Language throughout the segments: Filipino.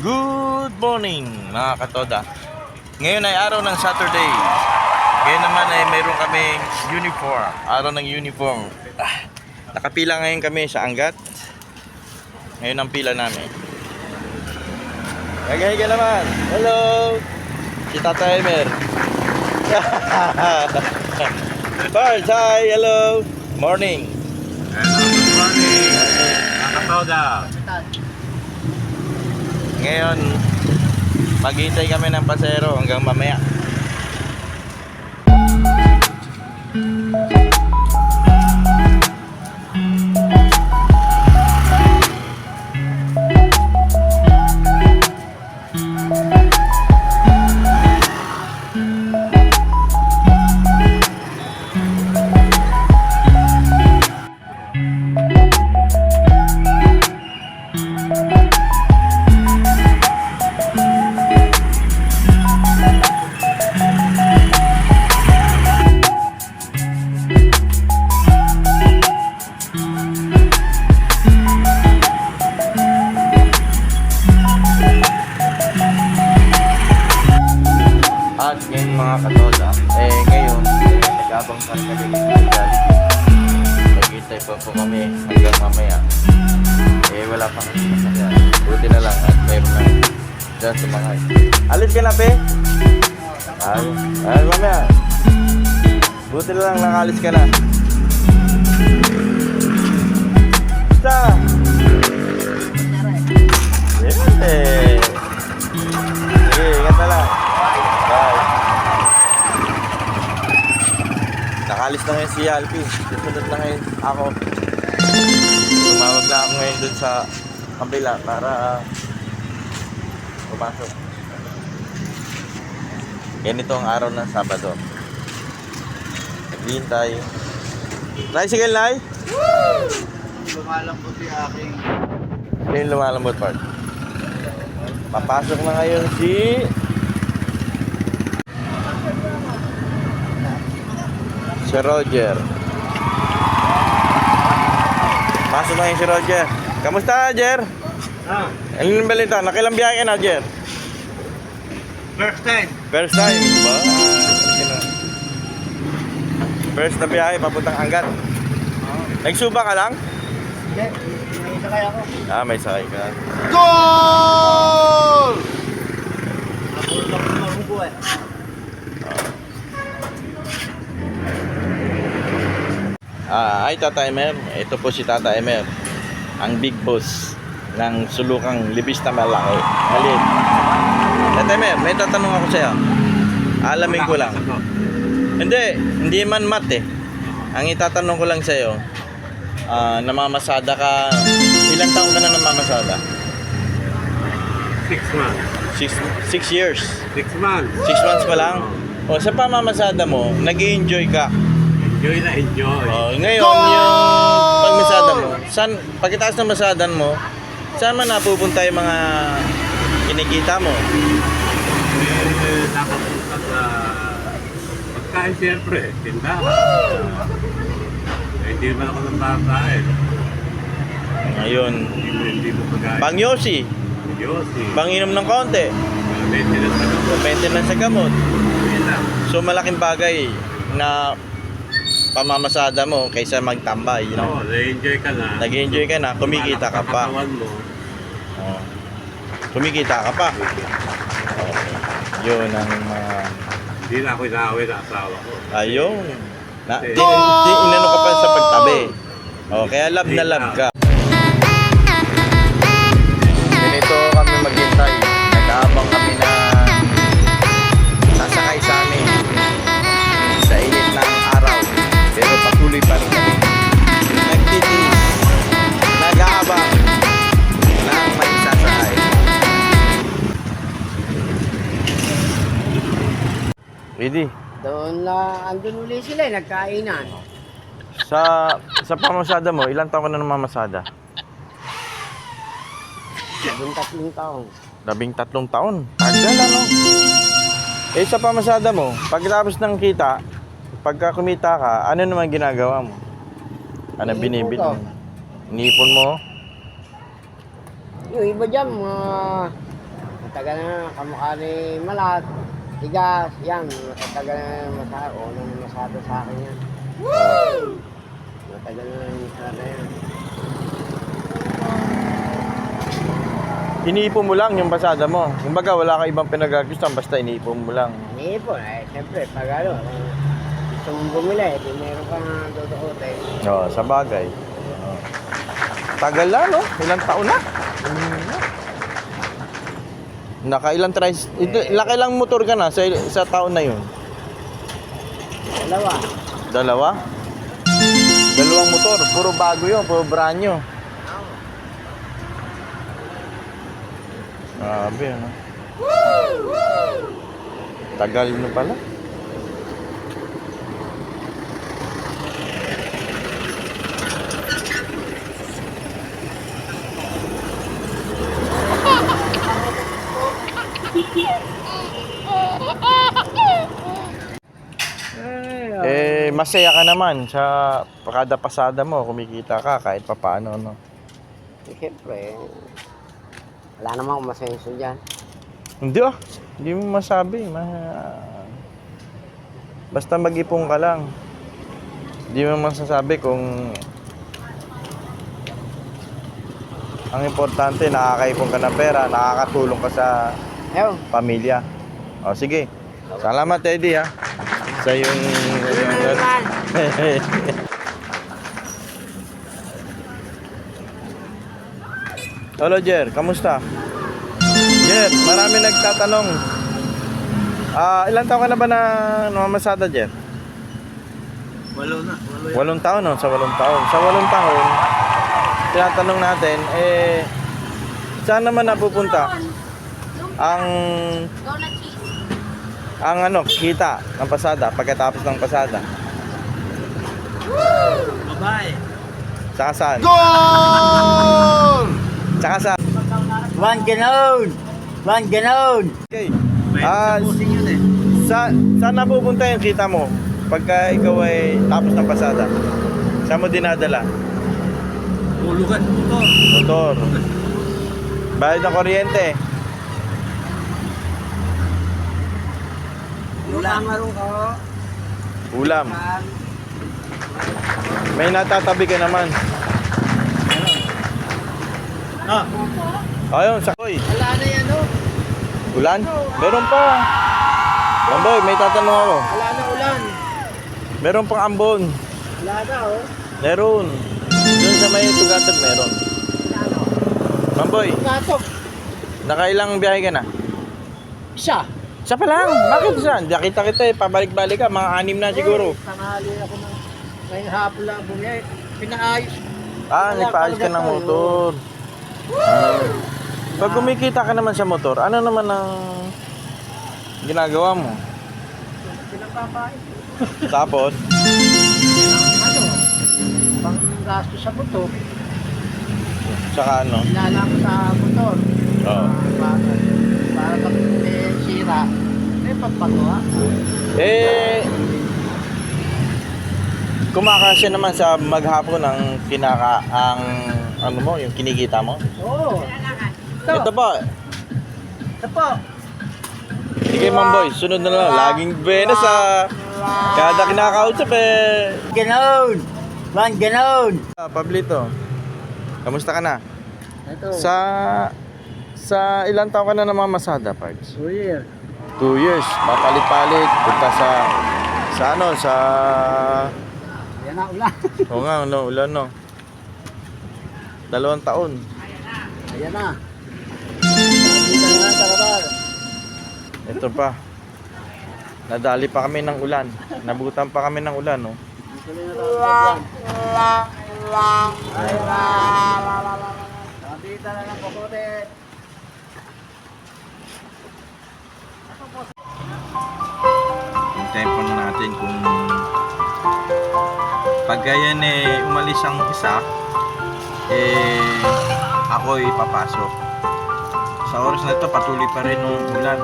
Good morning mga katoda. Ngayon ay araw ng Saturday. Ngayon naman ay mayroon kaming uniform. Araw ng uniform. Ah, nakapila ngayon kami sa Angat. Ngayon ang pila namin. Higa-higa naman. Hello! Si Tata Emer. Bars, hi! Hello! Morning! Hello, good morning. Nakatoda. Ngayon, maghintay kami ng pasero hanggang mamaya. Nag-abang pa po kami hanggang mamaya. Eh wala pa kami masakyan. Buti na lang at mayroon na dyan sumakay. Alis ka na, pe? Ay, ay mamaya. Buti na lang nakalis ka na. Basta! Na ngayon si Alpi. Susunod na ngayon ako. Tumawag na ako ngayon dun sa kabila para pumasok. Ganito ang araw ng Sabado. Naghihintay. Tricycle, Nay? Lumalambot yung aking Ano yung lumalambot part? Papasok na ngayon si... Si Roger. Pasok na si Roger. Kamusta, Roger? ah, Ano yung balita? Nakilang biyahe ka na, Roger? first time. First time. Ba? First na biyahe, papuntang Angat. Nagsuba ka lang? Hindi, may sakay ako. Ah, may sakay ka. Goal! Ako lang marugo eh. Ay Tata Emer. Ito po si Tata Emer. Ang big boss ng sulukang libis na malaki. Maliit. Tata Emer, may tatanong ako sa'yo. Alamin ko lang. Hindi, hindi man mat eh. Ang itatanong ko lang sa'yo, ah, namamasada ka, ilang taon ka na namamasada? Six months. Six, six years. Six months. Six months pa lang? O sa pamamasada mo, nag enjoy ka. Enjoy na enjoy. Oh, ngayon yung pagmasada mo, saan pagkatapos ng masadan mo, saan man napupunta yung mga kinikita mo? Eh, nakapunta sa pagkain siyempre, tindahan. Eh, hindi naman ako ng. Ngayon, Hindi mo, hindi mo pagkain. pang Yossi, Yossi. panginom ng konti, Maintenance na ako. maintenance sa gamot. Yun lang. So malaking bagay na pamamasada mo kaysa magtambay, you know? Oo, na-enjoy ka na. Nag-enjoy ka na, kumikita ka pa. Katawan mo. Oh. Kumikita ka pa. Okay. Yun ang mga Hindi na ako inaaway na asawa ko. Ayun. Na, di, di, inano ka pa sa pagtabi. Oh, kaya love na love ka. Ready? Doon na, andun uli sila, eh, nagkainan. Sa sa pamasada mo, ilang taon ka na namamasada? Doon tatlong taon. Labing tatlong taon. Tagal ano? Eh sa pamasada mo, pagkatapos ng kita, pagka kumita ka, ano naman ginagawa mo? Ano Iniipon binibili ko. mo? Inipon mo? Yung iba dyan, mga Tagal na kamukha ni Malat. Tigas, yan. Matagal na masado. O, nang masado sa akin yan. Matagal na yung masado yan. Iniipon mo lang yung pasada mo. Kumbaga, wala ka ibang pinagagustuhan, basta iniipon mo lang. Iniipon, eh, siyempre, pag ano, kung gusto mong bumili, di meron ka dudukote. Oo, sa bagay. Tagal na, no? Ilang taon na? Nakailang tries, ito, nakailang motor ka na sa, sa taon na yun? Dalawa. Dalawa? Dalawang motor, puro bago yun, puro brand new. Grabe, ano? Tagal mo pala. Eh, masaya ka naman sa kada pasada mo, kumikita ka kahit papaano, no? Eh, siyempre, wala namang akong masenso dyan. Hindi ah, hindi mo masabi. Ma... Basta mag-ipon ka lang. Hindi mo masasabi kung ang importante, nakakaipon ka ng pera, nakakatulong ka sa Ewan, pamilya. O sige. Salamat Eddie ha. Sa yung... Hello Jer, kamusta? Jer, marami nagtatanong. Ah, ilan taon ka na ba na namamasada, Jer? Walo na. Walo Walong taon, no? Sa walong taon. Sa walong taon, tinatanong natin, eh, saan naman napupunta? Ang, ang ano, kita ng pasada, pagkatapos ng pasada. Babae. Saka saan? Goal! Saka saan? One ganon! One ganon! Okay. Ah, eh. sa, saan napupunta yung kita mo? Pagka ikaw ay tapos ng pasada? Saan mo dinadala? Hulugan motor. Motor. Bayad ng kuryente. Wala marong ka. Ulam. May natatabi ka naman. Ah, Ayun, sakoy. Wala na yan, oh. Ulan? Meron pa. Mamboy, may tatanong ako. Wala na ulan. Meron pang ambon. Wala na, oh. Meron. Doon sa may tugatag meron. Mamboy, Katok. nakailang biyahe ka na? Isa. Isa pa lang. Bakit isa? Nakita kita eh. Pabalik-balik ka. Mga anim na siguro. Eh, tanghali ako ng... May hapon lang bumiyay. Pinaayos. Ah, nagpaayos ka ng motor. Ah. Pag kumikita ka naman sa motor, ano naman ang ginagawa mo? Pinagpapaayos. Tapos, Ano? Pang gasto sa buto. saka ano? Ilala ko sa motor. Oo. Para, para pag may sira, may pagpagawa. Eh, kumakasya naman sa maghapon ang kinaka, ang ano mo, yung kinikita mo? Oo. Ito. Ito po, Ito po. sige Mamboy, sunod na lang. Laging bena sa kada kinakausap eh. Ganon. One ganon. Ah, Pablito, kamusta ka na? Ito. Sa sa ilang taon ka na namamasada, Pards? Two years. Two years, papalit-palit, punta sa sa ano, sa Yan na ulan. Oo nga, no, ulan no. Dalawang taon. Ayan na. Ito pa. Nadali pa kami ng ulan. Nabutan pa kami ng ulan, no. Dito na nga sa na. Hintayin pa natin kung pag ganyan eh umalis ang isa eh ako ipapasok. Sa oras na ito patuloy pa rin yung ulan.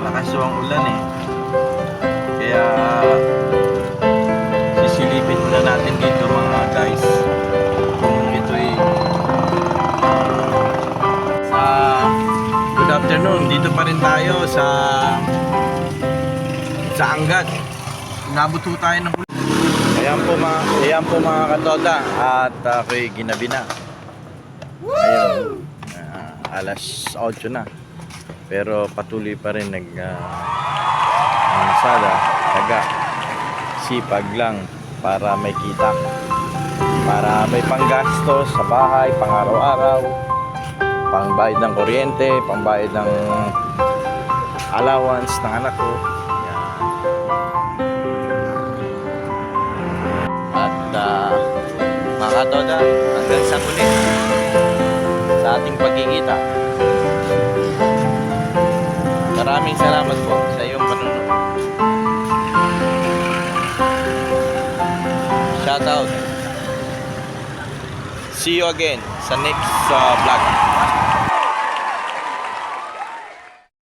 Malakas ang ulan eh. Kaya sisilipin muna natin dito mga guys kung ito'y sa good afternoon. Dito pa rin tayo sa sa Angat. Inabot po tayo ng Ayan po mga, ayan po mga katoda at ako'y ginabi na. Ngayon, ah, alas 8 na. Pero patuloy pa rin nag uh, ang sada, taga sipag lang para may kita. Para may panggastos sa bahay, pang araw-araw, pangbayad ng kuryente, pangbayad ng allowance ng anak ko. Mga katoda, hanggang sa muli sa ating pagkikita. Maraming salamat po sa iyong panunod. Shout out. See you again sa next uh, vlog.